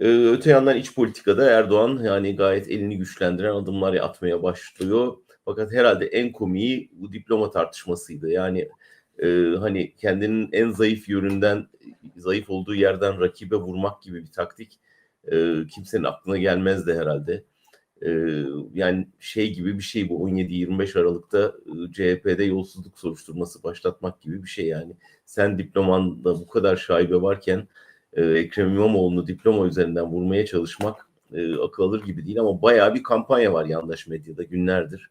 Ee, öte yandan iç politikada Erdoğan yani gayet elini güçlendiren adımlar atmaya başlıyor. Fakat herhalde en komiği bu diploma tartışmasıydı. Yani e, hani kendinin en zayıf yönünden, zayıf olduğu yerden rakibe vurmak gibi bir taktik e, kimsenin aklına gelmezdi herhalde. E, yani şey gibi bir şey bu 17-25 Aralık'ta e, CHP'de yolsuzluk soruşturması başlatmak gibi bir şey yani. Sen diplomanda bu kadar şaibe varken e, Ekrem İmamoğlu'nu diploma üzerinden vurmaya çalışmak e, akıl alır gibi değil ama bayağı bir kampanya var yandaş medyada günlerdir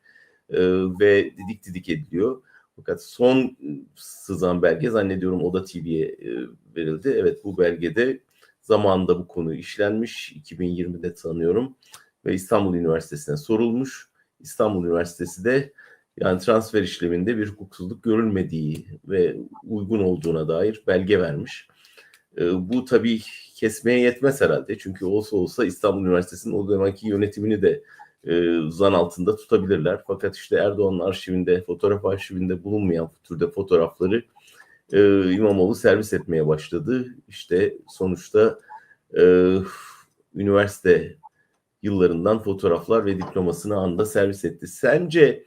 e, ve didik didik ediliyor. Fakat son sızan belge zannediyorum Oda TV'ye e, verildi. Evet bu belgede zamanında bu konu işlenmiş 2020'de tanıyorum ve İstanbul Üniversitesi'ne sorulmuş. İstanbul Üniversitesi de yani transfer işleminde bir hukuksuzluk görülmediği ve uygun olduğuna dair belge vermiş. E, bu tabii kesmeye yetmez herhalde. Çünkü olsa olsa İstanbul Üniversitesi'nin o zamanki yönetimini de e, zan altında tutabilirler. Fakat işte Erdoğan'ın arşivinde, fotoğraf arşivinde bulunmayan türde fotoğrafları e, İmamoğlu servis etmeye başladı. İşte sonuçta e, üniversite yıllarından fotoğraflar ve diplomasını anda servis etti. Sence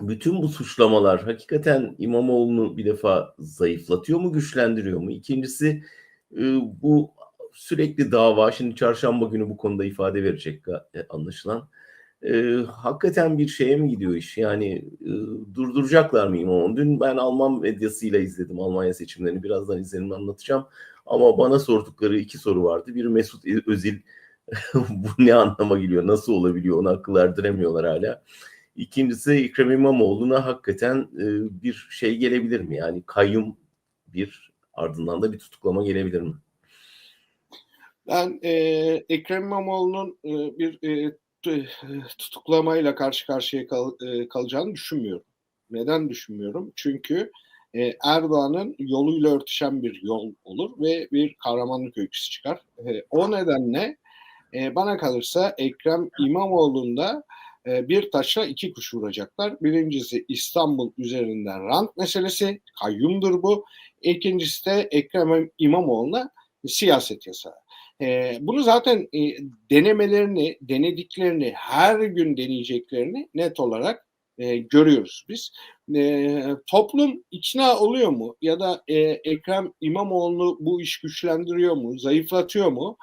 bütün bu suçlamalar hakikaten İmamoğlu'nu bir defa zayıflatıyor mu, güçlendiriyor mu? İkincisi bu sürekli dava, şimdi çarşamba günü bu konuda ifade verecek e, anlaşılan. E, hakikaten bir şeye mi gidiyor iş? Yani e, durduracaklar mı İmamoğlu? Dün ben Alman medyasıyla izledim Almanya seçimlerini. Birazdan izlenimi anlatacağım. Ama bana sordukları iki soru vardı. Biri Mesut Özil bu ne anlama geliyor, nasıl olabiliyor onu akıl erdiremiyorlar hala. İkincisi İkrem İmamoğlu'na hakikaten e, bir şey gelebilir mi? Yani kayyum bir ardından da bir tutuklama gelebilir mi? Ben e, Ekrem İmamoğlu'nun e, bir e, tutuklamayla karşı karşıya kal, e, kalacağını düşünmüyorum. Neden düşünmüyorum? Çünkü e, Erdoğan'ın yoluyla örtüşen bir yol olur ve bir kahramanlık öyküsü çıkar. E, o nedenle e, bana kalırsa Ekrem İmamoğlu'nda e, bir taşla iki kuş vuracaklar. Birincisi İstanbul üzerinden rant meselesi, kayyumdur bu. İkincisi de Ekrem İmamoğlu'na siyaset yasağı. E, bunu zaten e, denemelerini, denediklerini, her gün deneyeceklerini net olarak e, görüyoruz biz. E, toplum ikna oluyor mu? Ya da e, Ekrem İmamoğlu bu iş güçlendiriyor mu? Zayıflatıyor mu?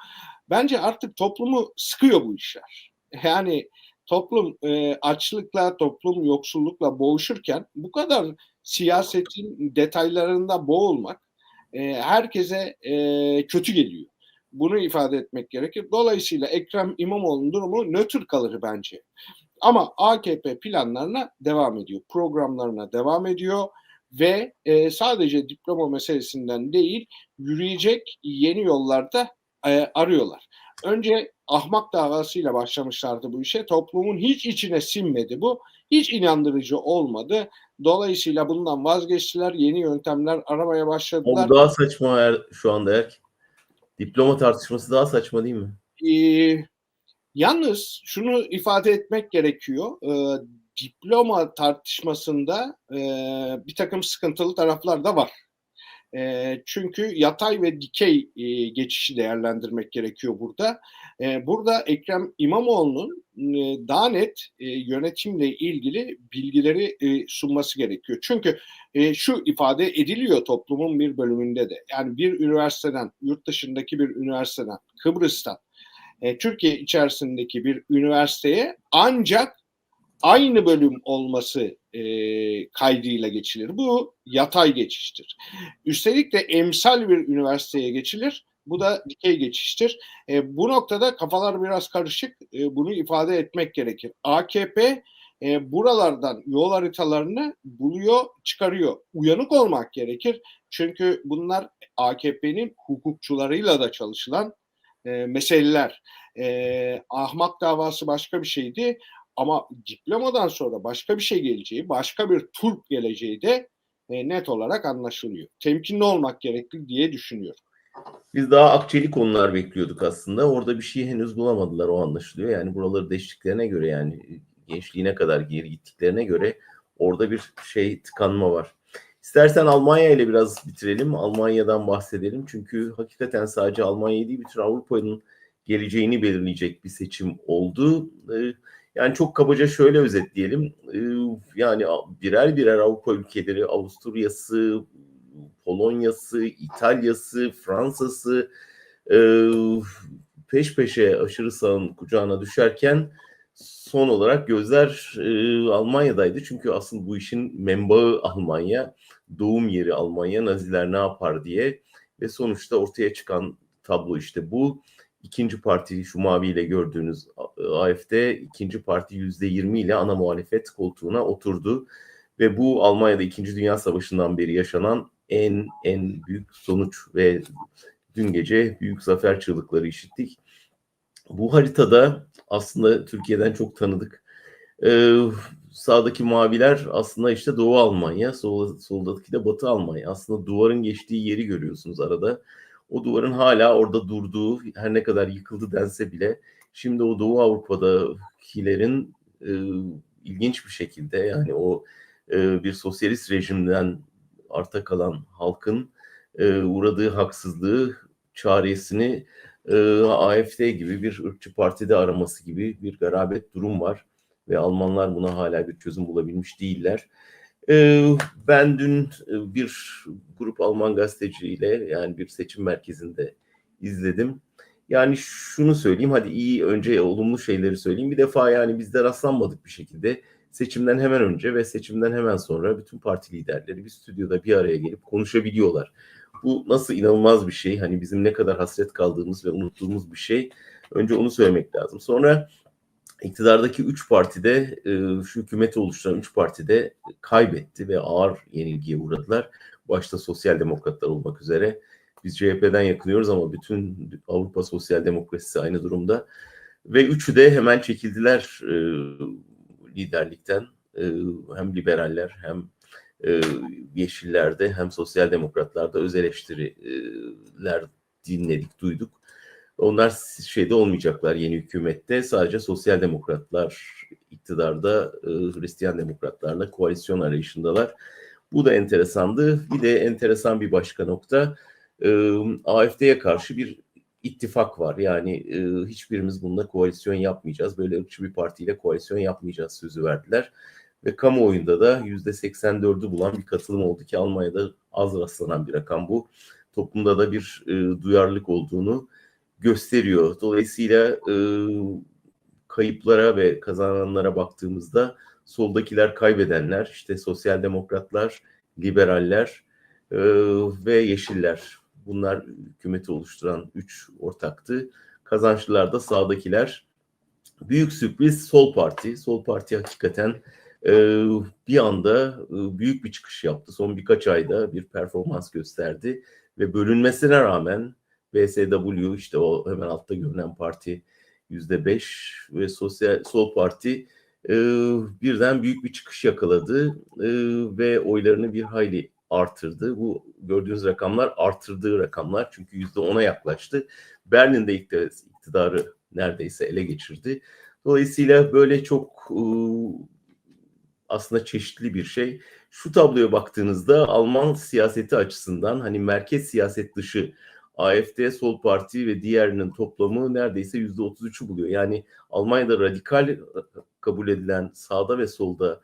Bence artık toplumu sıkıyor bu işler. Yani toplum e, açlıkla, toplum yoksullukla boğuşurken bu kadar siyasetin detaylarında boğulmak e, herkese e, kötü geliyor. Bunu ifade etmek gerekir. Dolayısıyla Ekrem İmamoğlu'nun durumu nötr kalır bence. Ama AKP planlarına devam ediyor, programlarına devam ediyor ve e, sadece diploma meselesinden değil, yürüyecek yeni yollarda e, arıyorlar. Önce ahmak davasıyla başlamışlardı bu işe. Toplumun hiç içine sinmedi bu. Hiç inandırıcı olmadı. Dolayısıyla bundan vazgeçtiler. Yeni yöntemler aramaya başladılar. O daha saçma er, şu anda Erk. Diploma tartışması daha saçma değil mi? Ee, yalnız şunu ifade etmek gerekiyor. Ee, diploma tartışmasında e, bir takım sıkıntılı taraflar da var. E, çünkü yatay ve dikey e, geçişi değerlendirmek gerekiyor burada. E, burada Ekrem İmamoğlu'nun e, daha net e, yönetimle ilgili bilgileri e, sunması gerekiyor. Çünkü e, şu ifade ediliyor toplumun bir bölümünde de. Yani bir üniversiteden, yurt dışındaki bir üniversiteden, Kıbrıs'tan, e, Türkiye içerisindeki bir üniversiteye ancak aynı bölüm olması e, kaydıyla geçilir. Bu yatay geçiştir. Üstelik de emsal bir üniversiteye geçilir. Bu da dikey geçiştir. E, bu noktada kafalar biraz karışık. E, bunu ifade etmek gerekir. AKP e, buralardan yol haritalarını buluyor, çıkarıyor. Uyanık olmak gerekir. Çünkü bunlar AKP'nin hukukçularıyla da çalışılan e, meseleler. E, ahmak davası başka bir şeydi. Ama diplomadan sonra başka bir şey geleceği, başka bir turp geleceği de e, net olarak anlaşılıyor. Temkinli olmak gerekli diye düşünüyorum. Biz daha akçeli konular bekliyorduk aslında. Orada bir şey henüz bulamadılar o anlaşılıyor. Yani buraları deştiklerine göre yani gençliğine kadar geri gittiklerine göre orada bir şey tıkanma var. İstersen Almanya ile biraz bitirelim. Almanya'dan bahsedelim. Çünkü hakikaten sadece Almanya değil bütün Avrupa'nın geleceğini belirleyecek bir seçim oldu. E, yani çok kabaca şöyle özetleyelim. Yani birer birer Avrupa ülkeleri, Avusturya'sı, Polonya'sı, İtalya'sı, Fransa'sı peş peşe aşırı sağın kucağına düşerken son olarak gözler e, Almanya'daydı. Çünkü asıl bu işin menbaı Almanya, doğum yeri Almanya, Naziler ne yapar diye ve sonuçta ortaya çıkan tablo işte bu. İkinci parti şu maviyle gördüğünüz AFD ikinci parti yüzde yirmi ile ana muhalefet koltuğuna oturdu. Ve bu Almanya'da İkinci Dünya Savaşı'ndan beri yaşanan en en büyük sonuç ve dün gece büyük zafer çığlıkları işittik. Bu haritada aslında Türkiye'den çok tanıdık. Ee, sağdaki maviler aslında işte Doğu Almanya, sol, soldaki de Batı Almanya. Aslında duvarın geçtiği yeri görüyorsunuz arada. O duvarın hala orada durduğu, her ne kadar yıkıldı dense bile şimdi o Doğu Avrupa'dakilerin e, ilginç bir şekilde yani o e, bir sosyalist rejimden arta kalan halkın e, uğradığı haksızlığı çaresini e, AFD gibi bir ırkçı partide araması gibi bir garabet durum var ve Almanlar buna hala bir çözüm bulabilmiş değiller. E, ben dün e, bir grup Alman gazeteciyle yani bir seçim merkezinde izledim. Yani şunu söyleyeyim hadi iyi önce olumlu şeyleri söyleyeyim. Bir defa yani bizde rastlanmadık bir şekilde seçimden hemen önce ve seçimden hemen sonra bütün parti liderleri bir stüdyoda bir araya gelip konuşabiliyorlar. Bu nasıl inanılmaz bir şey. Hani bizim ne kadar hasret kaldığımız ve unuttuğumuz bir şey. Önce onu söylemek lazım. Sonra iktidardaki üç partide e, şu hükümeti oluşturan üç partide kaybetti ve ağır yenilgiye uğradılar. Başta sosyal demokratlar olmak üzere. Biz CHP'den yakınıyoruz ama bütün Avrupa sosyal demokrasisi aynı durumda. Ve üçü de hemen çekildiler e, liderlikten. E, hem liberaller hem e, Yeşillerde hem Sosyal Demokratlarda öz eleştiriler dinledik, duyduk. Onlar şeyde olmayacaklar yeni hükümette. Sadece Sosyal Demokratlar iktidarda e, Hristiyan Demokratlarla koalisyon arayışındalar. Bu da enteresandı. Bir de enteresan bir başka nokta. E, AFD'ye karşı bir ittifak var. Yani e, hiçbirimiz bununla koalisyon yapmayacağız. Böyle ırkçı bir partiyle koalisyon yapmayacağız sözü verdiler ve kamuoyunda da yüzde 84'ü bulan bir katılım oldu ki Almanya'da az rastlanan bir rakam bu. Toplumda da bir e, duyarlılık olduğunu gösteriyor. Dolayısıyla e, kayıplara ve kazananlara baktığımızda soldakiler kaybedenler, işte sosyal demokratlar, liberaller e, ve yeşiller. Bunlar hükümeti oluşturan üç ortaktı. Kazançlılar da sağdakiler. Büyük sürpriz Sol Parti. Sol Parti hakikaten e, bir anda e, büyük bir çıkış yaptı. Son birkaç ayda bir performans gösterdi ve bölünmesine rağmen BSW işte o hemen altta görünen parti yüzde beş ve Sosyal Sol Parti e, birden büyük bir çıkış yakaladı e, ve oylarını bir hayli artırdı. Bu gördüğünüz rakamlar artırdığı rakamlar çünkü yüzde ona yaklaştı. Berlin'de iktidarı neredeyse ele geçirdi. Dolayısıyla böyle çok e, aslında çeşitli bir şey. Şu tabloya baktığınızda Alman siyaseti açısından hani merkez siyaset dışı AFD, Sol Parti ve diğerinin toplamı neredeyse yüzde 33'ü buluyor. Yani Almanya'da radikal kabul edilen sağda ve solda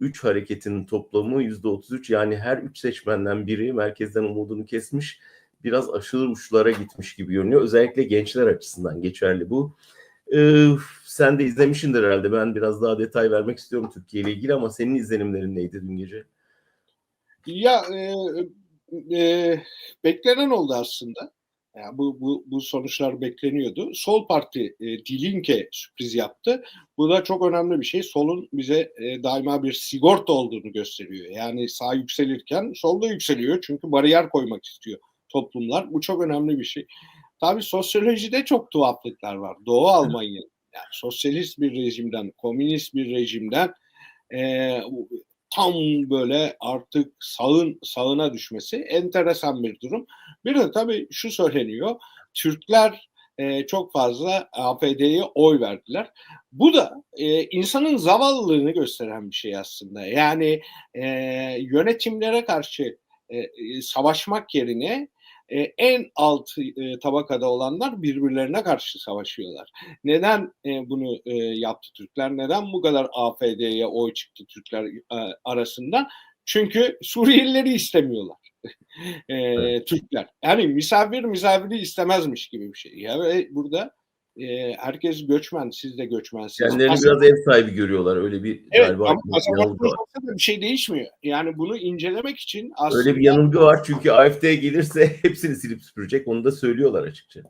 3 hareketin toplamı yüzde 33 yani her 3 seçmenden biri merkezden umudunu kesmiş biraz aşırı uçlara gitmiş gibi görünüyor. Özellikle gençler açısından geçerli bu. Ee, sen de izlemişsindir herhalde. Ben biraz daha detay vermek istiyorum Türkiye ile ilgili ama senin izlenimlerin neydi dün gece? Ya e, e, beklenen oldu aslında. Yani bu, bu, bu sonuçlar bekleniyordu. Sol Parti e, Dilinke sürpriz yaptı. Bu da çok önemli bir şey. Solun bize e, daima bir sigorta olduğunu gösteriyor. Yani sağ yükselirken sol da yükseliyor. Çünkü bariyer koymak istiyor toplumlar. Bu çok önemli bir şey. Tabii sosyolojide çok tuhaflıklar var. Doğu Almanya yani sosyalist bir rejimden, komünist bir rejimden e, tam böyle artık sağın sağına düşmesi enteresan bir durum. Bir de tabii şu söyleniyor. Türkler e, çok fazla APD'ye oy verdiler. Bu da e, insanın zavallılığını gösteren bir şey aslında. Yani e, yönetimlere karşı e, savaşmak yerine e, en alt e, tabakada olanlar birbirlerine karşı savaşıyorlar. Neden e, bunu e, yaptı Türkler? Neden bu kadar AFD'ye oy çıktı Türkler e, arasında? Çünkü Suriyelileri istemiyorlar. e, Evet. Türkler. Yani misafir misafiri istemezmiş gibi bir şey. Ya ve burada e, herkes göçmen, siz de göçmensiniz. Kendilerini Pasaport- biraz ev sahibi görüyorlar. Öyle bir Evet galiba ama bir pasaport yanılgı var. olmasa da bir şey değişmiyor. Yani bunu incelemek için aslında Öyle bir yanılgı var çünkü AFD gelirse hepsini silip süpürecek. Onu da söylüyorlar açıkça.